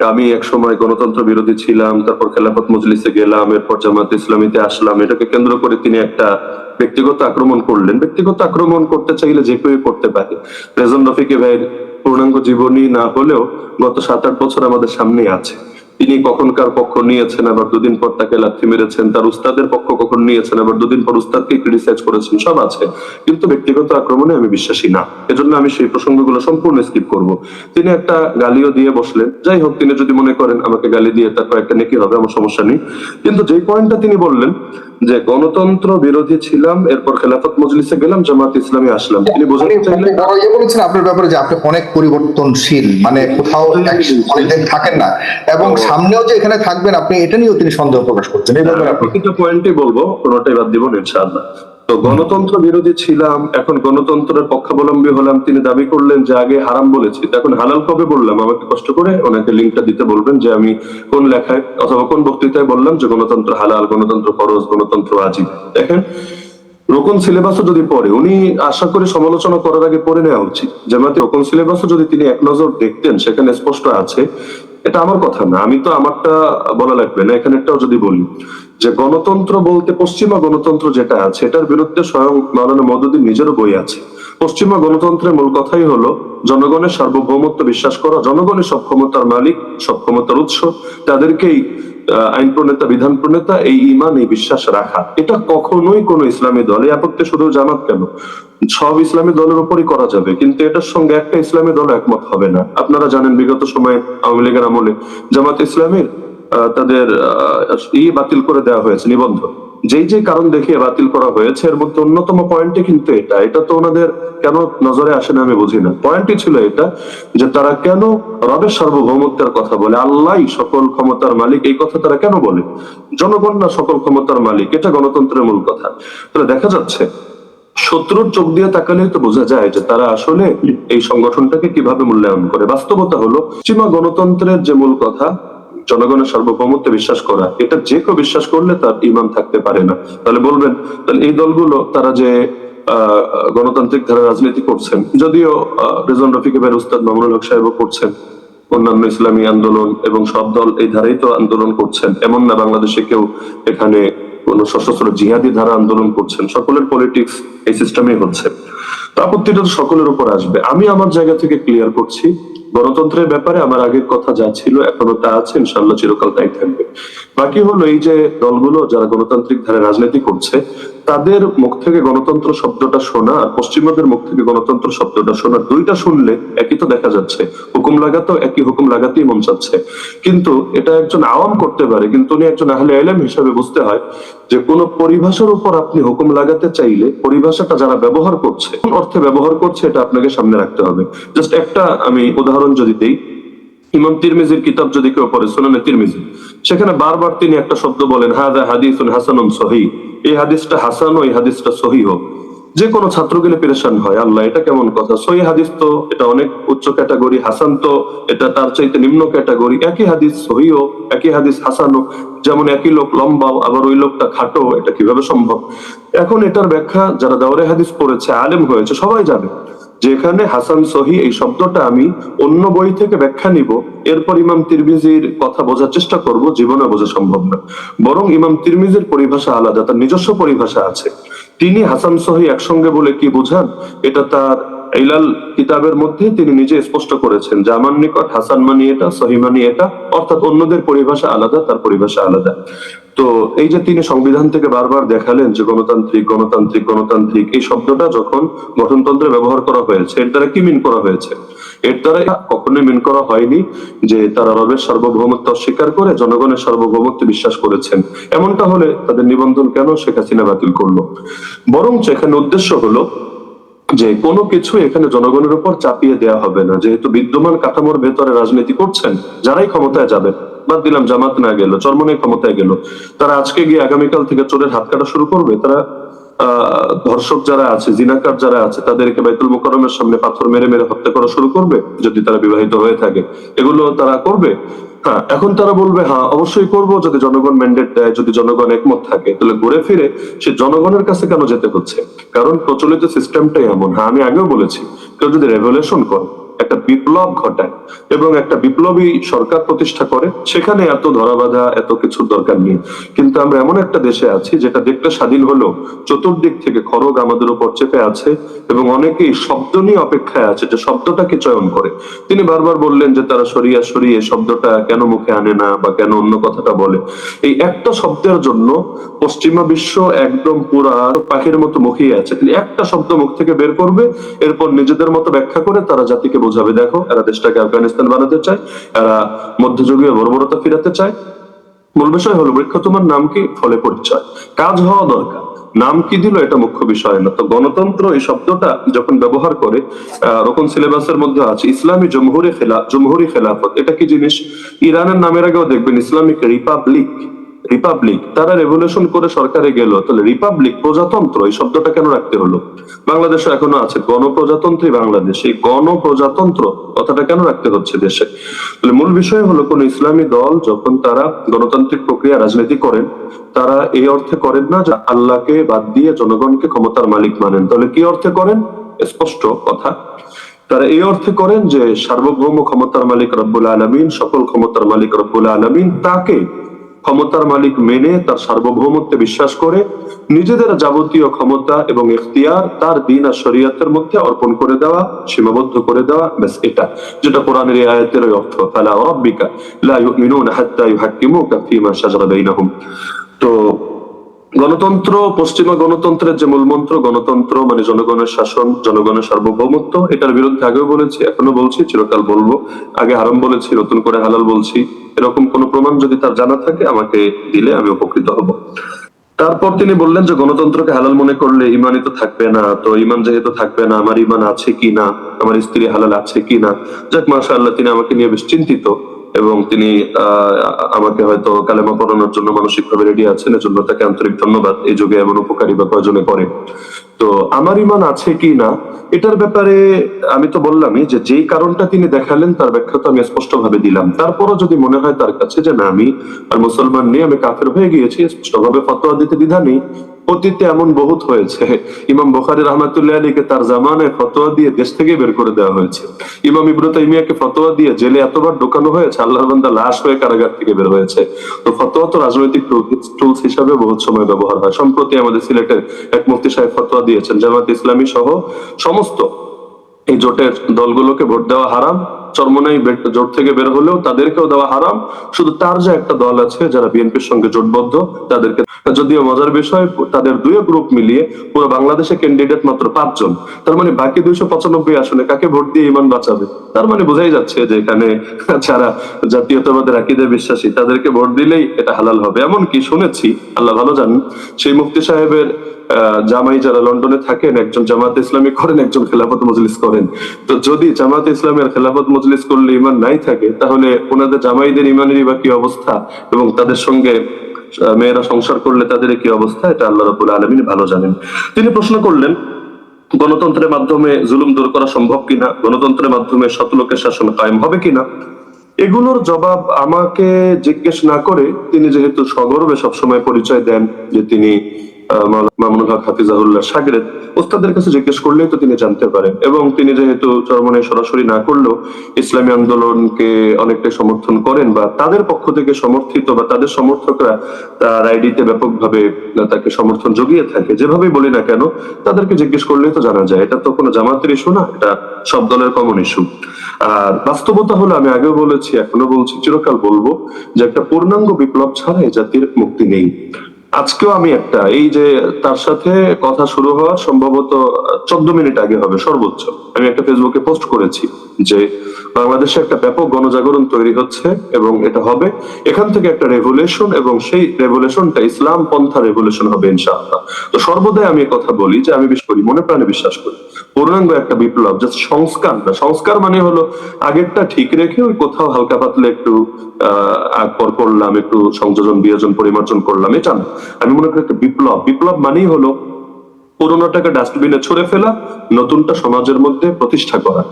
আমি এক সময় গণতন্ত্র বিরোধী ছিলাম, তারপর খেলাফত মজলিসে গেলাম, এরপর জামাত ইসলামীতে আসলাম। এটাকে কেন্দ্র করে তিনি একটা ব্যক্তিগত আক্রমণ করলেন। ব্যক্তিগত আক্রমণ করতে চাইলে যে কেউ করতে পারে। রেজন রফিকে ভাইয়ের পূর্ণাঙ্গ জীবনী না হলেও গত সাত আট বছর আমাদের সামনে আছে। তিনি কখনকার পক্ষ নিয়েছেন আবার দুদিন পর তাকে লাথি মেরেছেন। তার উস্তাদের পক্ষ কখন নিয়েছেন আবার দুদিন পর উস্তাদকে ক্রিটিসাইজ করেছেন সব আছে। কিন্তু ব্যক্তিগত আক্রমণে আমি বিশ্বাসী না। এজন্য আমি সেই প্রসঙ্গগুলো সম্পূর্ণ স্কিপ করব। তিনি একটা গালিও দিয়ে বসলেন। যাই হোক তিনি যদি মনে করেন আমাকে গালি দিয়ে তারপর একটা নেকি হবে আমার সমস্যা নেই। কিন্তু যে পয়েন্টটা তিনি বললেন যে গণতন্ত্র বিরোধী ছিলাম এরপর খেলাফত মজলিসে গেলাম জামাত ইসলামী আসলাম। তিনি বোঝাতে চাইলেন ইয়ে বলেছেন আপনার ব্যাপারে যে আপনি অনেক পরিবর্তনশীল মানে কোথাও অনেকদিন থাকেন না। এবং সামনেও যে এখানে থাকবেন, আপনি এটা নিয়েও তিনি সন্দেহ প্রকাশ করছেন। এই ব্যাপারে পয়েন্টই বলব কোনোটাই বাদ দিব ইনশাআল্লাহ। তো গণতন্ত্র বিরোধী ছিলাম, এখন গণতন্ত্রের পক্ষাবলম্বী হলাম, তিনি দাবি করলেন যে আগে হারাম বলেছি। এখন হালাল কবে বললাম? আমাকে কষ্ট করে ওনাকে লিঙ্কটা দিতে বলবেন যে আমি কোন লেখায় অথবা কোন বক্তৃতায় বললাম যে গণতন্ত্র হালাল, গণতন্ত্র ফরজ, গণতন্ত্র আজিব দেখেন, রোকন সিলেবাসও যদি পড়ে, উনি আশা করি সমালোচনা করার আগে পড়ে নেওয়া উচিত। জামাতে রোকন সিলেবাসও যদি তিনি এক নজর দেখতেন, সেখানে স্পষ্ট আছে এটা আমার কথা না, আমি তো আমারটা বলা লাগবে না এখানেরটাও যদি বলি যে গণতন্ত্র বলতে পশ্চিমা গণতন্ত্র যেটা আছে, এটার বিরুদ্ধে স্বয়ং মাওলানা মদুদ্দিন নিজেরও বই আছে। পশ্চিমা গণতন্ত্রের মূল কথাই হলো জনগণের সার্বভৌমত্ব বিশ্বাস করা, জনগণের সব ক্ষমতার মালিক, সব ক্ষমতার উৎস, তাদেরকেই আইন প্রণেতা বিধান প্রণেতা এই ইমান এই বিশ্বাস রাখা। এটা কখনোই কোন ইসলামী দলে আপত্তি শুধু জামাত কেন? সব ইসলামী দলের উপরই করা যাবে, কিন্তু এটার সঙ্গে একটা ইসলামী দল একমত হবে না। আপনারা জানেন বিগত সময়ে আওয়ামী লীগের আমলে জামাত ইসলামের তাদের ই বাতিল করে দেওয়া হয়েছে, নিবন্ধ। যেই যে কারণ দেখিয়ে বাতিল করা হয়েছে, এর মধ্যে অন্যতম পয়েন্টই কিন্তু এটা। এটা তো ওনাদের কেন নজরে আসে না আমি বুঝি না। পয়েন্টই ছিল এটা যে তারা কেন রবের সার্বভৌমত্বের কথা বলে, আল্লাহ সকল ক্ষমতার মালিক, এই কথা তারা কেন বলে? জনগণ না সকল ক্ষমতার মালিক, এটা গণতন্ত্রের মূল কথা। তাহলে দেখা যাচ্ছে শত্রুর চোখ দিয়ে তাকালেই তো বোঝা যায় যে তারা আসলে এই সংগঠনটাকে কীভাবে মূল্যায়ন করে। বাস্তবতা হলো পশ্চিমা গণতন্ত্রের যে মূল কথা, জনগণের সার্বভৌমত্বে বিশ্বাস করা, এটা যে কেউ বিশ্বাস করলে তার ইমান থাকতে পারে না। তাহলে বলবেন, তাহলে এই দলগুলো, তারা যে গণতান্ত্রিক ধারা রাজনীতি করছেন, যদিও রেজন রফিক উস্তাদ মামুনুল হক সাহেবও করছেন, অন্যান্য ইসলামী আন্দোলন এবং সব দল এই ধারাই তো আন্দোলন করছেন, এমন না বাংলাদেশে কেউ এখানে কোন সশস্ত্র জিহাদি ধারা আন্দোলন করছেন, সকলের পলিটিক্স এই সিস্টেমে হচ্ছে। তো আপত্তিটা তো সকলের উপর আসবে। আমি আমার জায়গা থেকে ক্লিয়ার করছি, গণতন্ত্রের ব্যাপারে আমার আগের কথা যা ছিল এখনও তা আছে ইনশাল্লাহ চিরকাল তাই থাকবে। বাকি হলো এই যে দলগুলো যারা গণতান্ত্রিক ধারে রাজনীতি করছে তাদের মুখ থেকে গণতন্ত্র শব্দটা শোনা আর পশ্চিমাদের মুখ থেকে গণতন্ত্র শব্দটা শোনা দুইটা শুনলে একই তো দেখা যাচ্ছে। হুকুম লাগাতেও একই হুকুম লাগাতেই মন চাচ্ছে। কিন্তু এটা একজন আওয়াম করতে পারে, কিন্তু উনি একজন আহলে এলেম হিসাবে বুঝতে হয় যে কোন পরিভাষার উপর আপনি হুকুম লাগাতে চাইলে পরিভাষাটা যারা ব্যবহার করছে, কোন অর্থে ব্যবহার করছে এটা আপনাকে সামনে রাখতে হবে। জাস্ট একটা আমি উদাহরণ যদি দেই ইমাম তিরমিজির কিতাব যদি কেউ পড়ে শোনানে তিরমিজি। সেখানে বারবার তিনি একটা শব্দ বলেন হাদা হাদিসুন হাসানুন সহি এই হাদিসটা হাসান এই হাদিসটা সহি হোক যে কোনো ছাত্র গেলে পেরেশান হয়, আল্লাহ, এটা কেমন কথা? সহি হাদিস তো, এটা অনেক উচ্চ ক্যাটাগরি, হাসান তো, এটা তার চাইতে নিম্ন ক্যাটাগরি। একই হাদিস সহিও একই হাদিস হাসানো যেমন একই লোক লম্বাও আবার ওই লোকটা খাটো, এটা কীভাবে সম্ভব? এখন এটার ব্যাখ্যা, যারা দাওরে হাদিস পড়েছে, আলেম হয়েছে, সবাই জানে। যে এখানে হাসান সহি এই শব্দটা আমি অন্য বই থেকে ব্যাখ্যা নিব, এরপর ইমাম তিরমিজির কথা বোঝার চেষ্টা করব জীবনে বোঝা সম্ভব না। বরং ইমাম তিরমিজির পরিভাষা আলাদা, তার নিজস্ব পরিভাষা আছে। তিনি হাসান সহি একসঙ্গে বলে কি বোঝান, এটা তার ইলাল কিতাবের মধ্যে তিনি নিজে স্পষ্ট করেছেন আমার নিকট হাসান মানি এটা, সহি মানি এটা, অর্থাৎ অন্যদের পরিভাষা আলাদা, তার পরিভাষা আলাদা। তো এই যে তিনি সংবিধান থেকে বারবার দেখালেন যে গণতান্ত্রিক গণতান্ত্রিক গণতান্ত্রিক, এই শব্দটা যখন গঠনতন্ত্রে ব্যবহার করা হয়েছে, এর দ্বারা কি মিন করা হয়েছে? এর দ্বারা কখনোই মিন করা হয়নি যে তারা রবের সার্বভৌমত্ব অস্বীকার করে জনগণের সার্বভৌমত্ব বিশ্বাস করেছেন। এমনটা হলে তাদের নিবন্ধন কেন শেখ হাসিনা বাতিল করল? বরং এখানে উদ্দেশ্য হলো যে কোনো কিছু এখানে জনগণের উপর চাপিয়ে দেওয়া হবে না। যেহেতু বিদ্যমান কাঠামোর ভেতরে রাজনীতি করছেন, যারাই ক্ষমতায় যাবেন বাদ দিলাম, জামাত না গেল চরমনে ক্ষমতায় গেল। তারা আজকে গিয়ে আগামীকাল থেকে চোরের হাত কাটা শুরু করবে। তারা ধর্ষক যারা আছে, জিনাকার যারা আছে, তাদেরকে বাইতুল মোকরমের সামনে পাথর মেরে মেরে হত্যা করা শুরু করবে, যদি তারা বিবাহিত হয়ে থাকে। এগুলো তারা করবে? হ্যাঁ এখন তারা বলবে হ্যাঁ অবশ্যই করব, যদি জনগণ ম্যান্ডেট দেয়, যদি জনগণ একমত থাকে। তাহলে ঘুরে ফিরে সে জনগণের কাছে কেন যেতে হচ্ছে? কারণ প্রচলিত সিস্টেমটাই এমন। হ্যাঁ আমি আগেও বলেছি, কেউ যদি রেভলিউশন করে একটা বিপ্লব ঘটায় এবং একটা বিপ্লবী সরকার প্রতিষ্ঠা করে, সেখানে এত ধরাবাধা, এত কিছুর দরকার নেই। কিন্তু আমরা এমন একটা দেশে আছি, যেটা দেখতে স্বাধীন হলো চতুর্দিক থেকে খড়গ আমাদের উপর চেপে আছে এবং অনেকেই শব্দ নিয়ে অপেক্ষায় আছে যে শব্দটাকে চয়ন করে। তিনি বারবার বললেন যে তারা সরিয়া সরিয়ে শব্দটা কেন মুখে আনে না বা কেন অন্য কথাটা বলে। এই একটা শব্দের জন্য পশ্চিমা বিশ্ব একদম পুরা পাখির মতো মুখিয়ে আছে। তিনি একটা শব্দ মুখ থেকে বের করবে, এরপর নিজেদের মতো ব্যাখ্যা করে তারা জাতিকে বোঝাবে, দেখো, এরা দেশটাকে আফগানিস্তান বানাতে চায়, এরা মধ্যযুগীয় বর্বরতা ফিরাতে চায়। মূল বিষয় হলো বৃক্ষ তোমার নাম কি? ফলে পরিচয়। কাজ হওয়া দরকার। নাম কি দিল? এটা মুখ্য বিষয় না। তো গণতন্ত্র এই শব্দটা যখন ব্যবহার করে রকম সিলেবাসের মধ্যে আছে, ইসলামী জমহুরি খেলা, জমহুরি খেলাফত। এটা কি জিনিস? ইরানের নামের আগেও দেখবেন, ইসলামিক রিপাবলিক। রিপাবলিক তারা রেভলিউশন করে সরকারে গেল। তাহলে রিপাবলিক প্রজাতন্ত্র, এই শব্দটা কেন রাখতে হলো? বাংলাদেশে এখনও আছে গণপ্রজাতন্ত্রী বাংলাদেশ। এই গণপ্রজাতন্ত্র কথাটা কেন রাখতে হচ্ছে দেশে? তাহলে মূল বিষয় হলো কোন ইসলামী দল যখন তারা গণতান্ত্রিক প্রক্রিয়া, রাজনীতি করেন, তারা এই অর্থে করেন না যে আল্লাহকে বাদ দিয়ে জনগণকে ক্ষমতার মালিক মানেন। তাহলে কি অর্থে করেন? স্পষ্ট কথা। তারা এই অর্থে করেন যে সার্বভৌম ক্ষমতার মালিক রব্বুল আলমিন, সকল ক্ষমতার মালিক রব্বুল আলমিন, তাকে ক্ষমতার মালিক মেনে তার সার্বভৌমত্বে বিশ্বাস করে, নিজেদের যাবতীয় ক্ষমতা এবং এখতিয়ার তার দিন আর শরীয়তের মধ্যে অর্পণ করে দেওয়া, সীমাবদ্ধ করে দেওয়া, ব্যাস এটা। যেটা কোরআনের আয়াতের অর্থ, ফালা রাব্বিকা লা ইউমিনুনা হাত্তা ইউহাক্কিমুকা ফিমা শাজারা বাইনাহুম। তো গণতন্ত্র, পশ্চিমা গণতন্ত্রের যে মূলমন্ত্র, গণতন্ত্র মানে জনগণের শাসন, জনগণের সার্বভৌমত্ব, এটার বিরুদ্ধে আগেও বলেছি, এখনও বলছি, চিরকাল বলব। আগে হারাম বলেছি, নতুন করে হালাল বলছি। এরকম কোন প্রমাণ যদি তার জানা থাকে, আমাকে দিলে আমি উপকৃত হব। তারপর তিনি বললেন যে গণতন্ত্রকে হালাল মনে করলে ইমানই তো থাকবে না। তো ইমান যেহেতু থাকবে না, আমার ইমান আছে কি না আমার স্ত্রী হালাল আছে কি না যাক মাসা আল্লাহ তিনি আমাকে নিয়ে বেশ চিন্তিত। এবং তিনি আমাকে হয়তো কালেমা পড়ানোর জন্য মানসিক ভাবে রেডি আছেন, এজন্য তাকে আন্তরিক ধন্যবাদ। এই যুগে এমন উপকারী বা প্রয়োজনে করে তো আমার ইমান আছে কি না, এটার ব্যাপারে আমি তো বললামই যে যেই কারণটা তিনি দেখালেন, তার ব্যাখ্যা তো আমি স্পষ্ট ভাবে দিলাম। তারপরও যদি মনে হয় তার কাছে যে না, আমি আর মুসলমান নেই আমি কাফের হয়ে গিয়েছি স্পষ্ট ভাবে ফতোয়া দিতে দ্বিধা নেই অতীতে এমন বহুত হয়েছে। ইমাম বুখারী রহমাতুল্লাহ আলীকে তার জামানায় ফতোয়া দিয়ে দেশ থেকে বের করে দেওয়া হয়েছে। ইমাম ইবনু তাইমিয়াকে ফতোয়া দিয়ে জেলে এতবার ঢোকানো হয়েছে, আল্লাহর বান্দা লাশ হয়ে কারাগার থেকে বের হয়েছে। তো ফতোয়া তো রাজনৈতিক টুলস হিসাবে বহুত সময় ব্যবহার হয়। সম্প্রতি আমাদের সিলেটের এক মুফতি সাহেব ফতোয়া দিয়েছেন জামাত ইসলামী সহ সমস্ত এই জোটের দলগুলোকে ভোট দেওয়া হারাম। চরমনাই জোট থেকে বের হলেও তাদেরকেও দেওয়া হারাম। শুধু তার যে একটা দল আছে, যারা বিএনপির সঙ্গে জোটবদ্ধ, তাদেরকে যদিও মজার বিষয়, তাদের দুই গ্রুপ মিলিয়ে পুরো বাংলাদেশে ক্যান্ডিডেট মাত্র পাঁচজন। তার মানে বাকি দুইশো পঁচানব্বই আসনে কাকে ভোট দিয়ে ইমান বাঁচাবে? তার মানে বোঝাই যাচ্ছে যে এখানে যারা জাতীয়তাবাদের আকিদে বিশ্বাসী, তাদেরকে ভোট দিলেই এটা হালাল হবে। এমন কি শুনেছি, আল্লাহ ভালো জানেন, সেই মুফতি সাহেবের জামাই যারা লন্ডনে থাকেন, একজন জামাত ইসলামী করেন, একজন খেলাফত মজলিস করেন। তো যদি জামাত ইসলামের খেলাফত মজলিস করলে ইমান নাই থাকে, তাহলে ওনাদের জামাইদের ইমানেরই বা কি অবস্থা? এবং তাদের সঙ্গে মেয়েরা সংসার করলে তাদের কি অবস্থা? এটা আল্লাহ রাবুল আলমিন ভালো জানেন। তিনি প্রশ্ন করলেন, গণতন্ত্রের মাধ্যমে জুলুম দূর করা সম্ভব কিনা? গণতন্ত্রের মাধ্যমে শত লোকের শাসন কায়েম হবে কিনা? এগুলোর জবাব আমাকে জিজ্ঞেস না করে তিনি যেহেতু সগর্বে সবসময় পরিচয় দেন যে তিনি মামুনুল হাফিজাহুল্লাহ সাগরেদ ওস্তাদের কাছে জিজ্ঞেস করলেই তো তিনি জানতে পারেন এবং তিনি যেহেতু চরমনে সরাসরি না করলেও ইসলামী আন্দোলনকে অনেকটাই সমর্থন করেন বা তাদের পক্ষ থেকে সমর্থিত বা তাদের সমর্থকরা তার আইডিতে ব্যাপকভাবে তাকে সমর্থন জুগিয়ে থাকে। যেভাবেই বলি না কেন, তাদেরকে জিজ্ঞেস করলেই তো জানা যায়, এটা তো কোনো জামাতের ইস্যু না, এটা সব দলের কমন ইস্যু আর বাস্তবতা হলো, আমি আগেও বলেছি এখনও বলছি, চিরকাল বলব যে একটা পূর্ণাঙ্গ বিপ্লব ছাড়া এই জাতির মুক্তি নেই। আজকেও আমি একটা, এই যে তার সাথে কথা শুরু হওয়ার সম্ভবত চোদ্দ মিনিট আগে হবে, সর্বোচ্চ। আমি একটা ফেসবুকে পোস্ট করেছি যে বাংলাদেশে একটা ব্যাপক গণজাগরণ তৈরি হচ্ছে এবং এটা হবে। এখান থেকে একটা রেভুলেশন এবং সেই রেভুলেশনটা ইসলাম পন্থা রেভুলেশন হবে, ইনশাআল্লাহ। তো সর্বদাই আমি কথা বলি যে আমি বেশ করি, মনে প্রাণে বিশ্বাস করি। পূর্ণাঙ্গ একটা বিপ্লব জাস্ট সংস্কার না সংস্কার মানে হলো আগেরটা ঠিক রেখে ওই কোথাও হালকা পাতলে একটু, আহ পর করলাম, একটু সংযোজন, বিয়োজন, পরিমার্জন করলাম, এটা না। আমি মনে করি একটা বিপ্লব। বিপ্লব মানেই হলো পুরোনোটাকে ডাস্টবিনে ছড়ে ফেলা, নতুনটা সমাজের মধ্যে প্রতিষ্ঠা করা।